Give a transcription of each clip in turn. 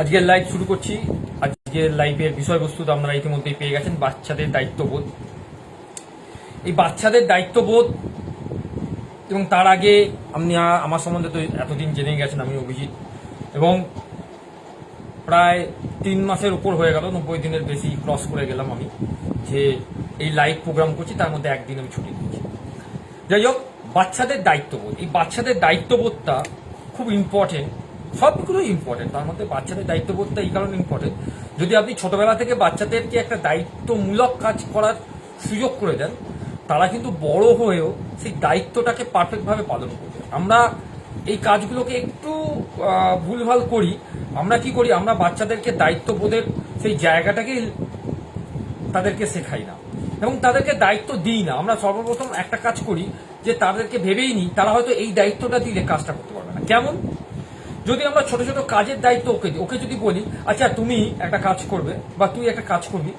আজকের লাইভ শুরু করছি। আজকের লাইভের বিষয়বস্তু তো আপনারা ইতিমধ্যেই পেয়ে গেছেন, বাচ্চাদের দায়িত্ববোধ। এই বাচ্চাদের দায়িত্ববোধ এবং তার আগে আপনি আমার সম্বন্ধে তো এতদিন জেনে গেছেন, আমি অভিজিৎ। এবং প্রায় তিন মাসের উপর হয়ে গেল, নব্বই দিনের বেশি ক্রস করে গেলাম আমি, যে এই লাইভ প্রোগ্রাম করছি, তার মধ্যে একদিন আমি ছুটি দিয়েছি। যাই হোক, বাচ্চাদের দায়িত্ববোধ। এই বাচ্চাদের দায়িত্ববোধটা খুব ইম্পর্টেন্ট সবগুলো ইম্পর্টেন্ট তার মধ্যে বাচ্চাদের দায়িত্ববোধটা এই কারণে ইম্পর্টেন্ট যদি আপনি ছোটবেলা থেকে বাচ্চাদেরকে একটা দায়িত্বমূলক কাজ করার সুযোগ করে দেন, তারা কিন্তু বড় হয়েও সেই দায়িত্বটাকে পারফেক্টভাবে পালন করবে। আমরা এই কাজগুলোকে একটু ভুলভাল করি, আমরা কি করি? আমরা বাচ্চাদেরকে দায়িত্ববোধের সেই জায়গাটাকে তাদেরকে শেখাই না। এবং তাদেরকে দায়িত্ব দিই না। আমরা সর্বপ্রথম একটা কাজ করি যে তাদেরকে ভেবেই নিই, তারা হয়তো এই দায়িত্বটা দিলে কাজটা করতে পারবে না। কেমন? যদি আমরা ছোট ছোট কাজের দায়িত্ব ওকে ওকে যদি বলি আচ্ছা তুমি একটা কাজ করবে বা তুই একটা কাজ করবি।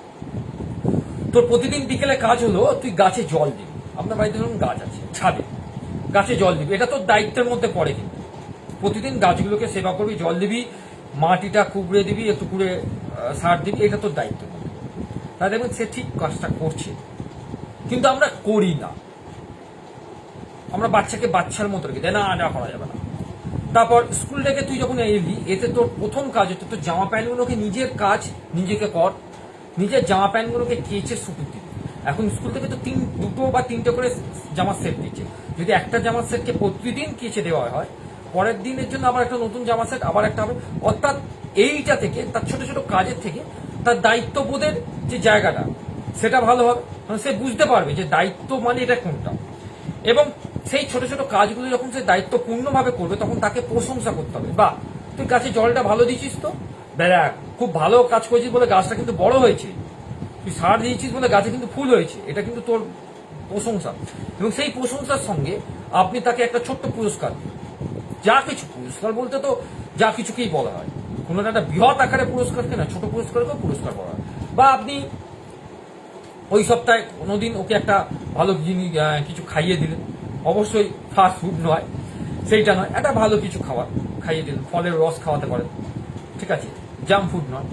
তোর প্রতিদিন বিকেলে কাজ হলো, তুই গাছে জল দিবি। আপনার বাড়িতে ধরুন গাছ আছে, ছাদে। গাছে জল দিবি। এটা তোর দায়িত্বের মধ্যে পড়ে কিন্তু। প্রতিদিন গাছগুলোকে সেবা করবি, জল দিবি, মাটিটা কুবড়ে দিবি, একটু কুড়ে সার দিবি, এটা তোর দায়িত্ব। তাহলে দেখবেন সে ঠিক কাজটা করছে। কিন্তু আমরা করি না। আমরা বাচ্চাকে বাচ্চার মতো রেখে দেয় না না, করা যাবে না। তারপর স্কুল থেকে তুই যখন এলি, এতে তোর প্রথম কাজ হচ্ছে তোর জামা প্যান্টগুলোকে নিজের কাজ নিজেকে কর। নিজের জামা প্যান্টগুলোকে কেচে শুকুর দিবি এখন স্কুল থেকে তো তিন, দুটো বা তিনটে করে জামার সেট দিচ্ছে। যদি একটা জামার সেটকে প্রতিদিন কেচে দেওয়া হয়, পরের দিনের জন্য আবার একটা নতুন জামা সেট আবার একটা হবে। অর্থাৎ এইটা থেকে, তার ছোট ছোট কাজের থেকে তার দায়িত্ববোধের যে জায়গাটা, সেটা ভালো হবে। সে বুঝতে পারবে যে দায়িত্ব মানে এটা কোনটা। এবং সেই ছোট ছোট কাজগুলো যখন সে দায়িত্বপূর্ণভাবে করবে, তখন তাকে প্রশংসা করতে হবে। বা তুই গাছে জলটা ভালো দিয়েছিস তো? দেখ খুব ভালো কাজ করেছিস বলে গাছটা কিন্তু বড় হয়েছে। তুই সার দিয়েছিস বলে গাছে কিন্তু ফুল হয়েছে। এটা কিন্তু তোর প্রশংসা। এবং সেই প্রশংসার সঙ্গে আপনি তাকে একটা ছোট্ট পুরস্কার দিন যা কিছু, পুরস্কার বলতে তো যা কিছুকেই বলা হয়। কোনো একটা বৃহৎ আকারে পুরস্কারকে না ছোট পুরস্কারকেও পুরস্কার করা হয়। বা আপনি ওই সপ্তাহে কোনোদিন ওকে একটা ভালো কিছু খাইয়ে দিলেন। অবশ্যই ফাস্ট ফুড নয়, সেইটা নয়, একটা ভালো কিছু খাবার খাইয়ে দিলেন ফলের রস খাওয়াতে পারেন, ঠিক আছে? জাঙ্ক ফুড নয়,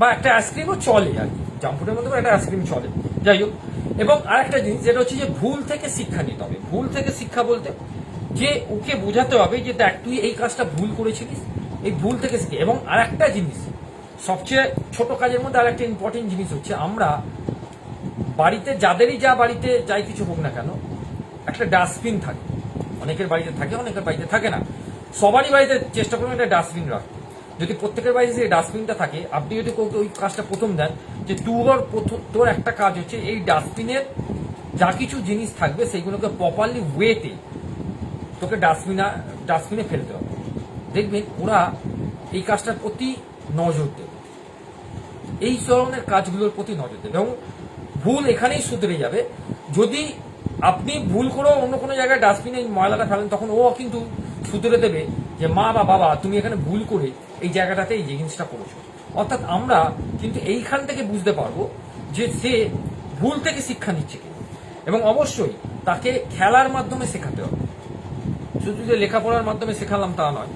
বা একটা আইসক্রিমও চলে আর কি জাঙ্ক ফুডের মধ্যে একটা আইসক্রিম চলে, যাই হোক। এবং আরেকটা জিনিস, যেটা হচ্ছে যে ভুল থেকে শিক্ষা নিতে হবে, ভুল থেকে শিক্ষা বলতে যে ওকে বোঝাতে হবে যে দেখ, তুই এই কাজটা ভুল করেছিলিস, এই ভুল থেকে শিখে, এবং আরেকটা জিনিস, সবচেয়ে ছোট কাজের মধ্যে আরেকটা ইম্পর্টেন্ট জিনিস হচ্ছে আমরা বাড়িতে, যাদেরই যা বাড়িতে যাই কিছু হোক না কেন একটা ডাস্টবিন থাকে। অনেকের বাড়িতে থাকে, অনেকের বাড়িতে থাকে না। সবারই বাড়িতে চেষ্টা করুন একটা ডাস্টবিন রাখতে। যদি প্রত্যেকের বাড়িতে যে ডাস্টবিনটা থাকে, আপনি যদি ওই কাজটা প্রথম দেন, যে তোর প্রথম, তোর একটা কাজ হচ্ছে এই ডাস্টবিনের যা কিছু জিনিস থাকবে সেইগুলোকে প্রপারলি ওয়েতে তোকে ডাস্টবিনা, ডাস্টবিনে ফেলতে হবে। দেখবেন ওরা এই কাজটার প্রতি নজর দেবে এই ধরনের কাজগুলোর প্রতি নজর দেবে এবং ভুল এখানেই শুধরে যাবে। যদি আপনি ভুল করেও অন্য কোনো জায়গায় ডাস্টবিনে ময়লাটা ফেলেন, তখন ও কিন্তু শুধরে দেবে যে, মা বা বাবা, তুমি এখানে ভুল করে এই জায়গাটাতে এই জিনিসটা করেছ। অর্থাৎ আমরা কিন্তু এইখান থেকে বুঝতে পারব যে সে ভুল থেকে শিক্ষা নিচ্ছে এবং অবশ্যই তাকে খেলার মাধ্যমে শেখাতে হবে। শুধু যে লেখাপড়ার মাধ্যমে শেখালাম তা নয়,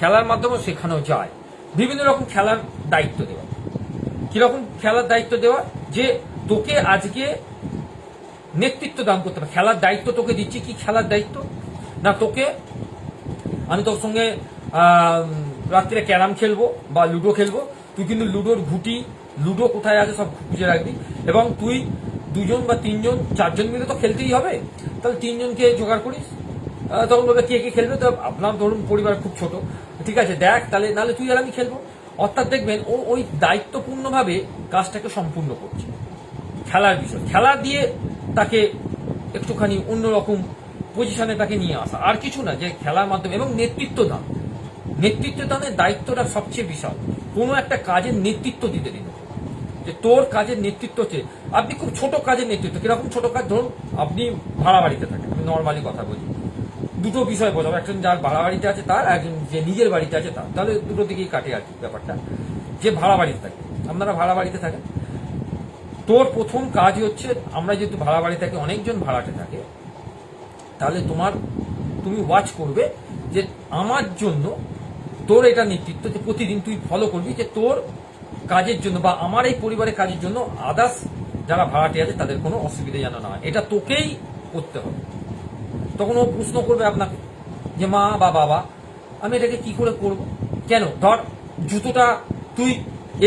খেলার মাধ্যমেও শেখানো যায়। বিভিন্ন রকম খেলার দায়িত্ব দেওয়া। কীরকম খেলার দায়িত্ব দেওয়া? যে তোকে আজকে নেতৃত্ব দান করতে হবে খেলার দায়িত্ব তোকে দিচ্ছি কি? খেলার দায়িত্ব? না তোকে আমি তোর সঙ্গে আহ, রাত্রিরে ক্যারাম খেলব বা লুডো খেলব। তুই কিন্তু লুডোর ঘুটি লুডো কোথায় আছে সব খুঁজে রাখবি। এবং তুই দুজন বা তিনজন চারজন মিলে তো খেলতেই হবে। তাহলে তিনজনকে জোগাড় করিস। তখন বলবে কে কে খেলবে? তো আপনার ধরুন পরিবার খুব ছোট। ঠিক আছে দেখ তাহলে নাহলে তুই আর আমি খেলব। অর্থাৎ দেখবেন ও ওই দায়িত্বপূর্ণভাবে কাজটাকে সম্পূর্ণ করছে। খেলার বিষয়। খেলা দিয়ে তাকে একটুখানি অন্যরকম পজিশনে তাকে নিয়ে আসা। আর কিছু না, যে খেলার মাধ্যমে এবং নেতৃত্ব দান নেতৃত্ব দানের দায়িত্বটা সবচেয়ে বিশাল। কোনো একটা কাজের নেতৃত্ব দিতে দিন যে তোর কাজের নেতৃত্ব হচ্ছে, আপনি খুব ছোট কাজের নেতৃত্ব। কীরকম ছোট কাজ? ধরুন, আপনি ভাড়া বাড়িতে থাকেন। আমি নর্মালি কথা বলি। দুটো বিষয় বোঝাবো একজন যার ভাড়া বাড়িতে আছে তার, একজন যে নিজের বাড়িতে আছে তার। তাহলে দুটো দিকেই কাটে আর কি ব্যাপারটা। যে ভাড়া বাড়িতে থাকে। আপনারা ভাড়া বাড়িতে থাকেন। তোর প্রথম কাজ হচ্ছে আমরা যেহেতু ভাড়া বাড়ি থাকি, অনেকজন ভাড়াটে থাকে, তাহলে তোমার তুমি ওয়াচ করবে যে আমার জন্য তোর এটা নেতৃত্ব যে প্রতিদিন তুই ফলো করবি যে তোর কাজের জন্য বা আমার এই পরিবারের কাজের জন্য আদার্স যারা ভাড়াটে আছে তাদের কোনো অসুবিধা যেন না এটা তোকেই করতে হবে। তখন ও প্রশ্ন করবে আপনাকে যে, মা বা বাবা, আমি এটাকে কি করে করব? কেন? ধর, জুতোটা তুই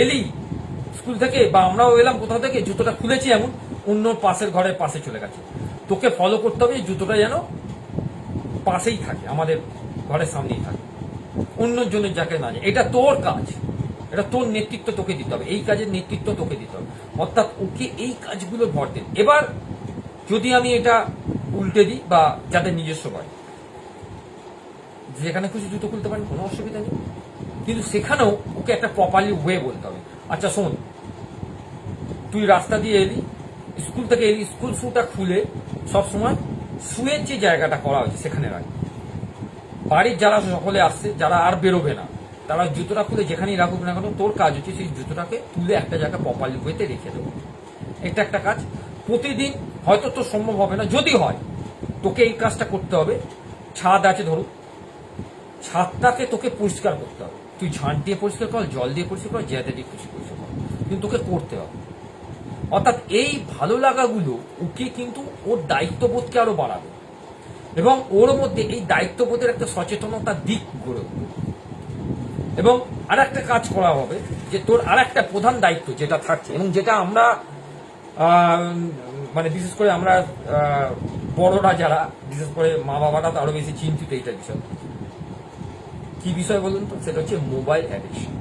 এলি স্কুল থেকে বা আমরাও এলাম কোথাও থেকে, জুতোটা খুলেছি এমন, অন্য পাশের ঘরের পাশে চলে গেছে। তোকে ফলো করতে হবে জুতোটা যেন পাশেই থাকে, আমাদের ঘরের সামনেই থাকে। অন্য জনের যাকে না এটা তোর কাজ। এটা তোর নেতৃত্ব তোকে দিতে হবে, এই কাজের নেতৃত্ব তোকে দিতে হবে। অর্থাৎ ওকে এই কাজগুলো ভর দেন এবার যদি আমি এটা উল্টে দিই বা যাদের নিজস্ব বাড়ি যেখানে খুশি জুতো খুলতে পারেন, কোনো অসুবিধা নেই। কিন্তু সেখানেও ওকে একটা প্রপারলি ওয়ে বলতে হবে। আচ্ছা শোন তুই রাস্তা দিয়ে এলি, স্কুল থেকে এলি, স্কুল শুটা খুলে সবসময় শুয়ের যে জায়গাটা করা হয়েছে সেখানে রাখ। বাড়ির যারা সকলে আসছে, যারা আর বেরোবে না, তারা জুতোটা খুলে যেখানেই রাখুক না কেন, তোর কাজ হচ্ছে সেই জুতোটাকে তুলে একটা জায়গায় প্রপারলি ওয়েতে রেখে দেবো। এটা একটা কাজ। প্রতিদিন হয়তো তোর সম্ভব হবে না, যদি হয়, তোকে এই কাজটা করতে হবে। ছাদ আছে ধরুন। ছাদটাকে তোকে পরিষ্কার করতে হবে। তুই ঝাঁট দিয়ে পরিষ্কার কর, জল দিয়ে পরিষ্কার কর যেতে দিয়ে পরিষ্কার কর। কিন্তু তোকে করতে হবে। অর্থাৎ এই ভালো লাগাগুলো ওকে কিন্তু ওর দায়িত্ববোধকে আরও বাড়াবে। এবং ওর মধ্যে এই দায়িত্ববোধের একটা সচেতনতার দিক গড়ে এবং আর একটা কাজ করা হবে যে তোর আর একটা প্রধান দায়িত্ব যেটা থাকছে, এবং যেটা আমরা মানে বিশেষ করে আমরা বড়রা যারা, বিশেষ করে মা বাবারা তো আরও বেশি চিন্তিত এইটা বিষয়। কি বিষয় বলুন তো? সেটা হচ্ছে মোবাইল অ্যাডিকশন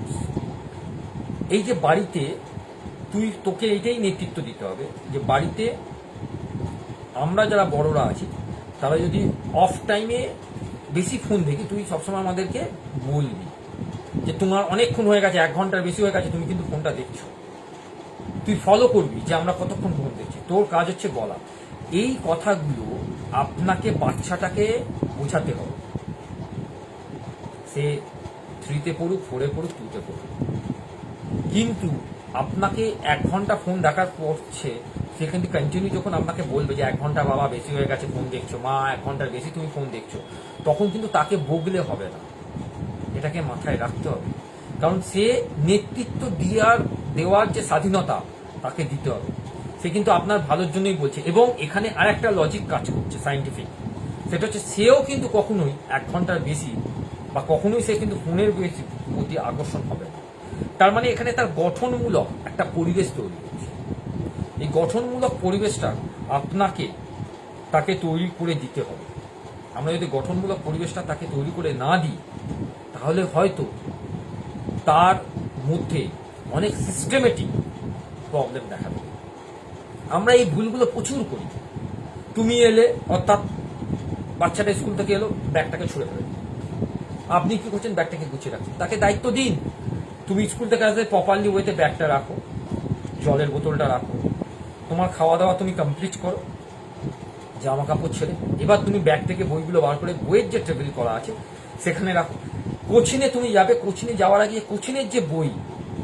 এই যে বাড়িতে তুই তোকে এইটাই নেতৃত্ব দিতে হবে যে বাড়িতে আমরা যারা বড়রা আছি, তারা যদি অফ টাইমে বেশি ফোন দেখি, তুই সবসময় আমাদেরকে বলবি যে তোমার অনেকক্ষণ হয়ে গেছে, এক ঘণ্টার বেশি হয়ে গেছে, তুমি কিন্তু ফোনটা দেখছ। তুই ফলো করবি যে আমরা কতক্ষণ ফোন দেখছি। তোর কাজ হচ্ছে বলা। এই কথাগুলো আপনাকে বাচ্চাটাকে বোঝাতে হবে। সে থ্রিতে পড়ুক ফোরে পড়ুক টুতে পড়ুক। কিন্তু আপনাকে এক ঘণ্টা ফোন দেখার পড়ছে সেখান কন্টিনিউ যখন আপনাকে বলবে যে এক ঘণ্টা বাবা বেশি হয়ে গেছে ফোন দেখছ, মা এক ঘণ্টার বেশি তুমি ফোন দেখছ, তখন কিন্তু তাকে বগলে হবে না। এটাকে মাথায় রাখতে হবে। কারণ সে নেতৃত্ব দেওয়ার দেওয়ার যে স্বাধীনতা, তাকে দিতে হবে। সে কিন্তু আপনার ভালোর জন্যই বলছে। এবং এখানে আর একটা লজিক কাজ করছে সাইন্টিফিক সেটা হচ্ছে সেও কিন্তু কখনোই এক ঘণ্টার বেশি বা কখনোই সে কিন্তু ফোনের বেশি প্রতি আকর্ষণ হবে না। তার মানে এখানে তার গঠনমূলক একটা পরিবেশ তৈরি হচ্ছে এই গঠনমূলক পরিবেশটা আপনাকে তাকে তৈরি করে দিতে হবে। আমরা যদি গঠনমূলক পরিবেশটা তাকে তৈরি করে না দিই, তাহলে হয়তো তার মধ্যে অনেক সিস্টেমেটিক প্রবলেম দেখা দেবে। আমরা এই ভুলগুলো প্রচুর করি। তুমি এলে, অর্থাৎ বাচ্চাটা স্কুল থেকে এলো, ব্যাগটাকে ছুঁড়ে ফেলে। আপনি কি করছেন? ব্যাগটাকে গুছিয়ে রাখছেন। তাকে দায়িত্ব দিন। তুমি স্কুল থেকে আসলে প্রপারলি ওয়েতে ব্যাগটা রাখো, জলের বোতলটা রাখো। তোমার খাওয়া দাওয়া তুমি কমপ্লিট করো জামা কাপড় ছেড়ে। এবার তুমি ব্যাগ থেকে বইগুলো বার করে বইয়ের যে টেবিল করা আছে, সেখানে রাখো। কোচিনে তুমি যাবে, কোচিনে যাওয়ার আগে কোচিনের যে বই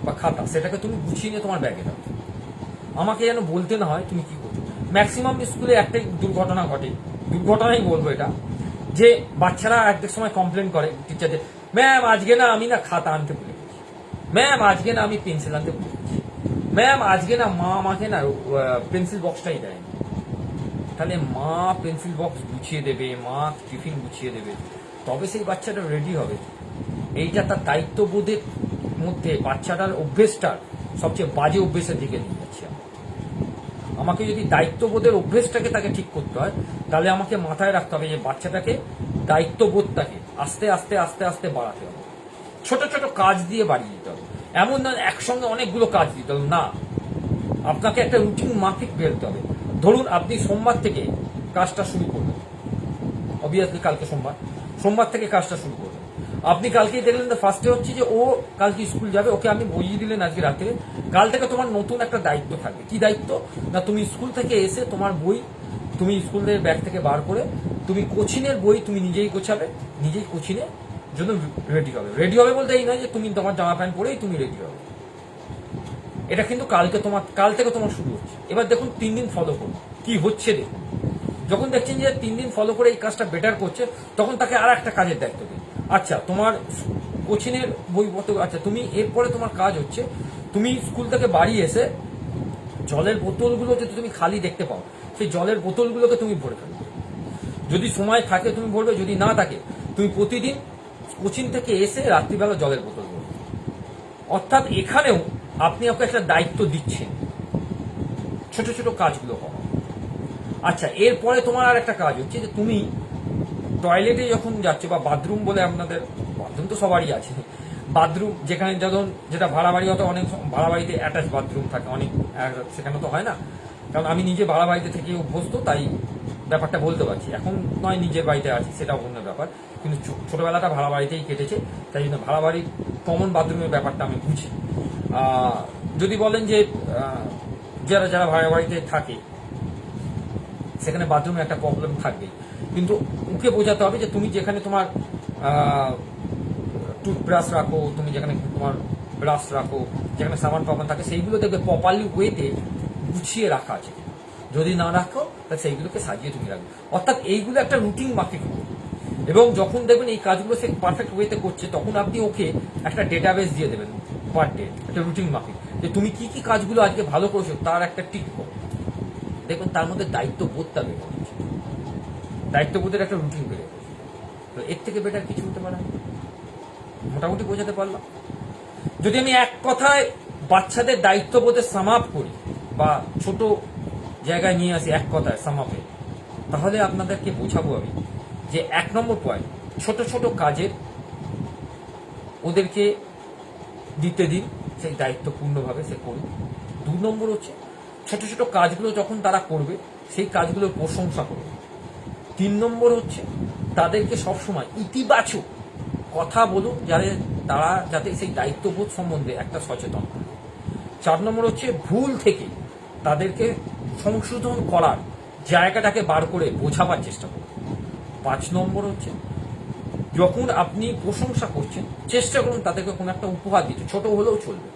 বা খাতা, সেটাকে তুমি গুছিয়ে নিয়ে তোমার ব্যাগে রাখো। আমাকে যেন বলতে না হয়, তুমি কি করছ? ম্যাক্সিমাম স্কুলে একটাই দুর্ঘটনা ঘটে। দুর্ঘটনাই বলব এটা, যে বাচ্চারা একদের সময় কমপ্লেন করে টিচারদের ম্যাম আজকে না আমি না খাতা আনতে গেছি ম্যাম আজকে না আমি পেন্সিল আনতে ম্যাম আজকে না মা আমাকে না পেন্সিল বক্সটাই দেয়নি। তাহলে মা পেন্সিল বক্স গুছিয়ে দেবে, মা টিফিন গুছিয়ে দেবে, তবে সেই বাচ্চাটা রেডি হবে। এইটা তার দায়িত্ববোধের মধ্যে বাচ্চাটার অভ্যেসটার সবচেয়ে বাজে অভ্যেসের দিকে নিয়ে যাচ্ছে। আমাকে যদি দায়িত্ববোধের অভ্যেসটাকে তাকে ঠিক করতে হয়, তাহলে আমাকে মাথায় রাখতে হবে যে বাচ্চাটাকে, দায়িত্ববোধটাকে আস্তে আস্তে আস্তে আস্তে বাড়াতে হবে। ছোট ছোট কাজ দিয়ে বাড়িয়ে। এমন না, একসঙ্গে অনেকগুলো কাজ দিতে হবে। না, আপনাকে একটা রুটিন মাফিক বেরোতে হবে। ধরুন, আপনি সোমবার থেকে কাজটা শুরু করবেন অবভিয়াসলি কালকে সোমবার। সোমবার থেকে কাজটা শুরু করবেন আপনি কালকেই দেখলেন ফার্স্টে হচ্ছে যে ও কালকে স্কুল যাবে, ওকে আপনি বইয়ে দিলেন আজকে রাতে। কাল থেকে তোমার নতুন একটা দায়িত্ব থাকবে। কি দায়িত্ব? না, তুমি স্কুল থেকে এসে তোমার বই, তুমি স্কুলের ব্যাগ থেকে বার করে, তুমি কোচিনের বই তুমি নিজেই গোছাবে, নিজেই কোচিনে জন্য রেডি হবে। রেডি হবে বলতে এই নয় যে তুমি তোমার জামা প্যান্ট পরেই তুমি রেডি হবে। এটা কিন্তু কালকে তোমার, কাল থেকে তোমার শুরু হচ্ছে। এবার দেখুন, তিন দিন ফলো করুন। কি হচ্ছে দেখুন। যখন দেখছেন যে তিন দিন ফলো করে এই কাজটা বেটার করছে, তখন তাকে আর একটা কাজের দায়িত্ব দিন। আচ্ছা তোমার কোচিনের বইপত্র আচ্ছা তুমি এরপরে তোমার কাজ হচ্ছে, তুমি স্কুল থেকে বাড়ি এসে জলের বোতলগুলো যদি তুমি খালি দেখতে পাও, সেই জলের বোতলগুলোকে তুমি ভরে ফেলবে যদি সময় থাকে, তুমি ভরবে, যদি না থাকে, তুমি প্রতিদিন কোচিং থেকে এসে রাত্রিবেলা জলের বোতল অর্থাৎ এখানেও আপনি আপনাকে একটা দায়িত্ব দিচ্ছেন। ছোট ছোট কাজগুলো হওয়া। আচ্ছা এরপরে তোমার আর একটা কাজ হচ্ছে যে তুমি টয়লেটে যখন যাচ্ছ, বা বাথরুম বলে আপনাদের, বাথরুম তো সবারই আছে। বাথরুম যেখানে যখন যেটা ভাড়া বাড়ি হতো অনেক ভাড়া বাড়িতে অ্যাটাচ বাথরুম থাকে, অনেক সেখানে তো হয় না। কারণ আমি নিজে ভাড়া বাড়িতে থেকে অভ্যস্ত, তাই ব্যাপারটা বলতে পারছি। এখন নয় নিজের বাড়িতে আছি সেটা অন্য ব্যাপার। কিন্তু ছোটবেলাটা ভাড়া বাড়িতেই কেটেছে, তাই জন্য ভাড়া বাড়ির কমন বাথরুমের ব্যাপারটা আমি বুঝি। যদি বলেন যে যারা যারা ভাড়া বাড়িতে থাকে, সেখানে বাথরুমে একটা প্রবলেম থাকবেই কিন্তু ওকে বোঝাতে হবে যে, তুমি যেখানে তোমার টুথব্রাশ রাখো, তুমি যেখানে তোমার ব্রাশ রাখো, যেখানে সাবান ফাবান থাকে, সেইগুলো দেখবে প্রপারলি ওয়েতে গুছিয়ে রাখা আছে। যদি না রাখো তাহলে সেইগুলোকে সাজিয়ে তুমি রাখবে। অর্থাৎ এইগুলো একটা রুটিন মাফিক এবং যখন দেখবেন এই কাজগুলো সে পারফেক্ট ওয়েতে করছে, তখন আপনি ওকে একটা ডেটাবেস দিয়ে দেবেন পার ডে একটা রুটিন মাফিক যে তুমি কি কি কাজগুলো আজকে ভালো করেছ, তার একটা টিক করো দেখবেন তার মধ্যে দায়িত্ব বোধটা বেড়ে যাচ্ছে। দায়িত্ববোধের একটা রুটিন বেড়ে তো এর থেকে বেটার কিছু হতে পারে। মোটামুটি বোঝাতে পারলাম। যদি আমি এক কথায় বাচ্চাদের দায়িত্ববোধের সামাপ করি, বা ছোট জায়গায় নিয়ে আসি এক কথায় সামাপে তাহলে আপনাদেরকে বোঝাবো আমি যে এক নম্বর পয়েন্ট ছোট ছোট কাজের ওদেরকে দিতে দিন, সেই দায়িত্বপূর্ণভাবে সে করুক। দু নম্বর হচ্ছে, ছোট ছোট কাজগুলো যখন তারা করবে, সেই কাজগুলোর প্রশংসা করবে তিন নম্বর হচ্ছে, তাদেরকে সবসময় ইতিবাচক কথা বলুন যাতে তারা, যাতে সেই দায়িত্ববোধ সম্বন্ধে একটা সচেতন। চার নম্বর হচ্ছে, ভুল থেকে তাদেরকে সংশোধন করার জায়গাটাকে বার করে বোঝাবার চেষ্টা করুন। পাঁচ নম্বর হচ্ছে, যখন আপনি প্রশংসা করছেন, চেষ্টা করুন তাদেরকে কোনো একটা উপহার দিতে। ছোট হলেও চলবে।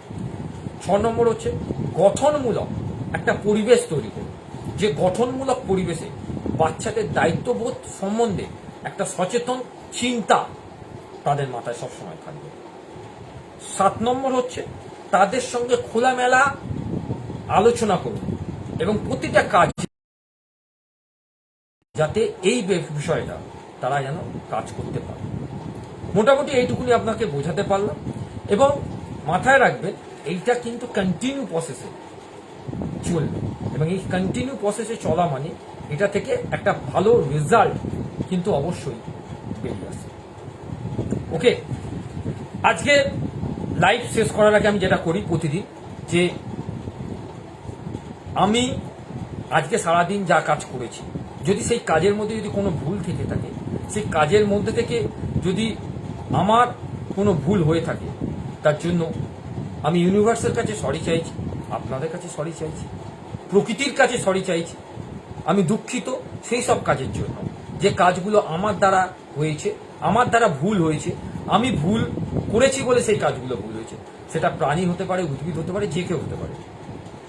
ছ নম্বর হচ্ছে, গঠনমূলক একটা পরিবেশ তৈরি করুন। যে গঠনমূলক পরিবেশে বাচ্চাদের দায়িত্ববোধ সম্বন্ধে একটা সচেতন চিন্তা তাদের মাথায় সবসময় থাকবে। সাত নম্বর হচ্ছে, তাদের সঙ্গে খোলামেলা আলোচনা করুন। এবং প্রতিটা কাজ যাতে এই বিষয়টা তারা যেন কাজ করতে পারে। মোটামুটি এইটুকুনি আপনাকে বোঝাতে পারলাম এবং মাথায় রাখবেন, এইটা কিন্তু কন্টিনিউ প্রসেসে চলবে। এবং এই কন্টিনিউ প্রসেসে চলা মানে এটা থেকে একটা ভালো রেজাল্ট কিন্তু অবশ্যই বেরিয়ে আসে। ওকে আজকে লাইভ শেষ করার আগে আমি যেটা করি প্রতিদিন, যে আমি আজকে সারাদিন যা কাজ করেছি, যদি সেই কাজের মধ্যে যদি কোনো ভুল থেকে থাকে, সেই কাজের মধ্যে থেকে যদি আমার কোনো ভুল হয়ে থাকে, তার জন্য আমি ইউনিভার্সের কাছে সরি চাইছি, আপনাদের কাছে সরি চাইছি, প্রকৃতির কাছে সরি চাইছি। আমি দুঃখিত সেই সব কাজের জন্য, যে কাজগুলো আমার দ্বারা হয়েছে, আমার দ্বারা ভুল হয়েছে, আমি ভুল করেছি বলে সেই কাজগুলো ভুল হয়েছে। সেটা প্রাণী হতে পারে, উদ্ভিদ হতে পারে, যে কেউ হতে পারে।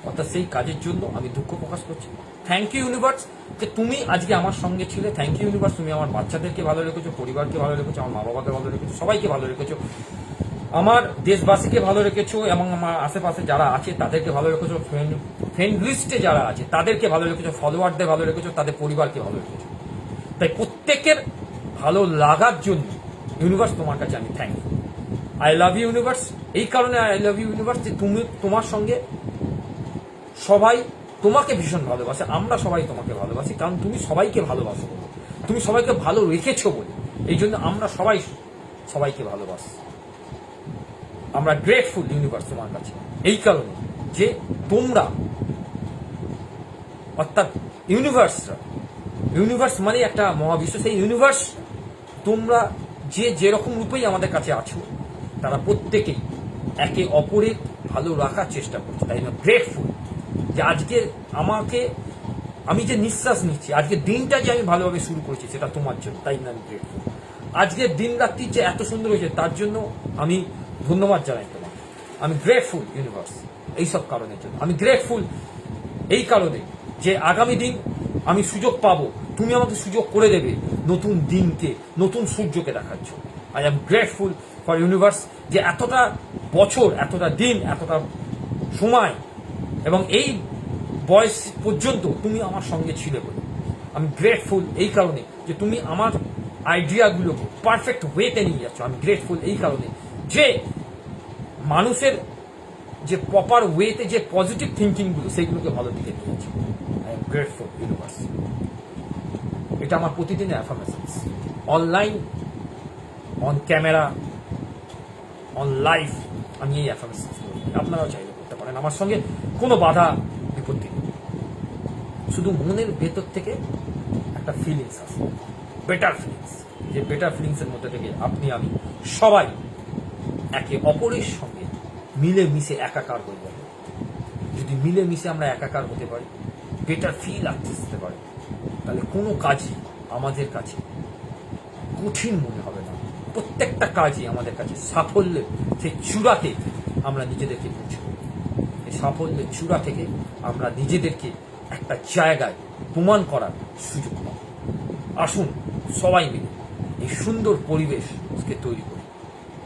অর্থাৎ সেই কাজের জন্য আমি দুঃখ প্রকাশ করছি। থ্যাংক ইউ ইউনিভার্স যে তুমি আজকে আমার সঙ্গে ছিলে। থ্যাংক ইউ ইউনিভার্স তুমি আমার বাচ্চাদেরকে ভালো রেখেছো, পরিবারকে ভালো রেখেছো, আমার মা বাবাকে ভালো রেখেছো, সবাইকে ভালো রেখেছো। আমার দেশবাসীকে ভালো রেখেছো এবং আমার আশেপাশে যারা আছে, তাদেরকে ভালো রেখেছো। ফ্রেন্ড ফ্রেন্ড লিস্টে যারা আছে, তাদেরকে ভালো রেখেছো। ফলোয়ারদের ভালো রেখেছো, তাদের পরিবারকে ভালো রেখেছো। তাই প্রত্যেকের ভালো লাগার জন্য ইউনিভার্স তোমার কাছে আমি thank you I love you universe এই কারণে আই লাভ ইউ ইউনিভার্স যে তুমি তোমার সঙ্গে সবাই তোমাকে ভীষণ ভালোবাসে, আমরা সবাই তোমাকে ভালোবাসি, কারণ তুমি সবাইকে ভালোবাসো। তুমি সবাইকে ভালো রেখেছো বলে। এই জন্য আমরা সবাই সবাইকে ভালোবাসি। আমরা গ্রেটফুল ইউনিভার্স তোমার কাছে। এই কারণে যে তোমরা, অর্থাৎ ইউনিভার্সরা ইউনিভার্স মানে একটা মহাবিশ্ব, সেই ইউনিভার্স তোমরা যে যেরকম রূপেই আমাদের কাছে আছো, তারা প্রত্যেকেই একে অপরের ভালো রাখার চেষ্টা করছে। তাই জন্য গ্রেটফুল যে আজকে আমাকে, আমি যে নিঃশ্বাস নিচ্ছি, আজকে দিনটা যে আমি ভালোভাবে শুরু করেছি, সেটা তোমার জন্য, তাই জন্য আমি গ্রেটফুল আজকের দিন রাত্রি যে এত সুন্দর হয়েছে, তার জন্য আমি ধন্যবাদ জানাই তোমাকে। আমি গ্রেটফুল ইউনিভার্স এইসব কারণের জন্য। আমি গ্রেটফুল এই কারণে যে আগামী দিন আমি সুযোগ পাবো, তুমি আমাকে সুযোগ করে দেবে নতুন দিনকে, নতুন সূর্যকে দেখার জন্য। I am grateful for universe যে এতটা বছর, এতটা দিন, এতটা সময় এবং এই বয়স পর্যন্ত তুমি আমার সঙ্গে ছিলে বলে। আমি গ্রেটফুল এই কারণে যে তুমি আমার আইডিয়াগুলোকে পারফেক্ট ওয়েতে নিয়ে যাচ্ছ। আমি গ্রেটফুল এই কারণে যে মানুষের যে প্রপার ওয়েতে যে পজিটিভ থিঙ্কিংগুলো সেইগুলোকে ভালো দিকে নিয়ে আই এম গ্রেটফুল ইউনিভার্স এটা আমার প্রতিদিনের affirmations online on camera on life আমি এই অ্যাফার্মেশনস আপনারাও পারেন আমার সঙ্গে কোনো বাধা বিপত্তি শুধু মনের ভেতর থেকে একটা ফিলিংস আসে বেটার ফিলিংস যে বেটার ফিলিংসের মধ্যে থেকে আপনি, আমি সবাই একে অপরের সঙ্গে মিলে মিশে একাকার হয়ে যাবে যদি মিলে মিশে আমরা একাকার হতে পারি বেটার ফিল আসতে পারে, তাহলে কোনো কাজই আমাদের কাছে কঠিন মনে হবে না। প্রত্যেকটা কাজই আমাদের কাছে সাফল্যের সেই চূড়াতে আমরা নিজেদেরকে পৌঁছে দেব। এই সাফল্যের চূড়া থেকে আমরা নিজেদেরকে একটা জায়গায় প্রমাণ করার সুযোগ পাব। আসুন সবাই মিলে এই সুন্দর পরিবেশকে তৈরি করি।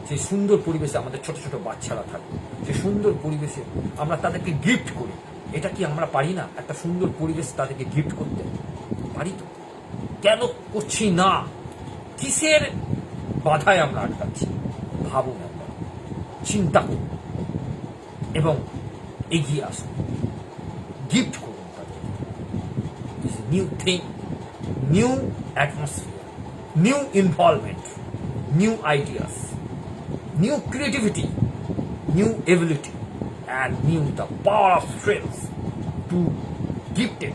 সেই সুন্দর পরিবেশে আমাদের ছোট ছোট বাচ্চারা থাকবে সেই সুন্দর পরিবেশে আমরা তাদেরকে গিফট করি। এটা কি আমরা পারি না? একটা সুন্দর পরিবেশ তাদেরকে গিফট করতে? পারি তো। কেন করছি না? কিসের বাধায় আমরা আটকাচ্ছি? ভাবুন আমরা চিন্তা করুন। এবং এগিয়ে আসুন গিফট করুন তাদের new thing new atmosphere new involvement new ideas new creativity, new ability, and new the power of strength to gift it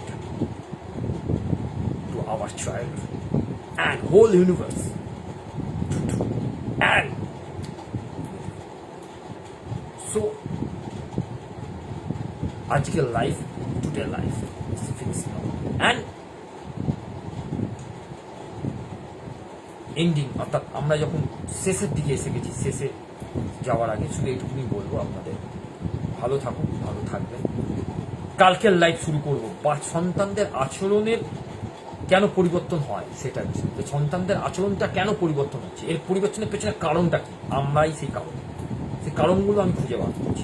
to our child and whole আজকের life today life and ending অর্থাৎ আমরা যখন শেষের দিকে এসে গেছি, শেষে যাওয়ার আগে শুধু এইটুকুনি বলব আপনাদের। ভালো থাকুন, ভালো থাকবেন। কালকের লাইফ শুরু করব। বা সন্তানদের আচরণের কেন পরিবর্তন হয় সেটা বিষয়। সন্তানদের আচরণটা কেন পরিবর্তন হচ্ছে? এর পরিবর্তনের পেছনে কারণটা কি? আমরাই সেই কারণ। সেই কারণগুলো আমি খুঁজে বার করছি।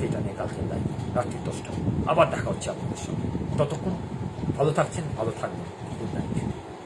সেটা নিয়ে কালকের লাইফ রাত্রি দশটা। আবার দেখা হচ্ছে আপনাদের সঙ্গে। ততক্ষণ ভালো থাকছেন ভালো থাকবেন।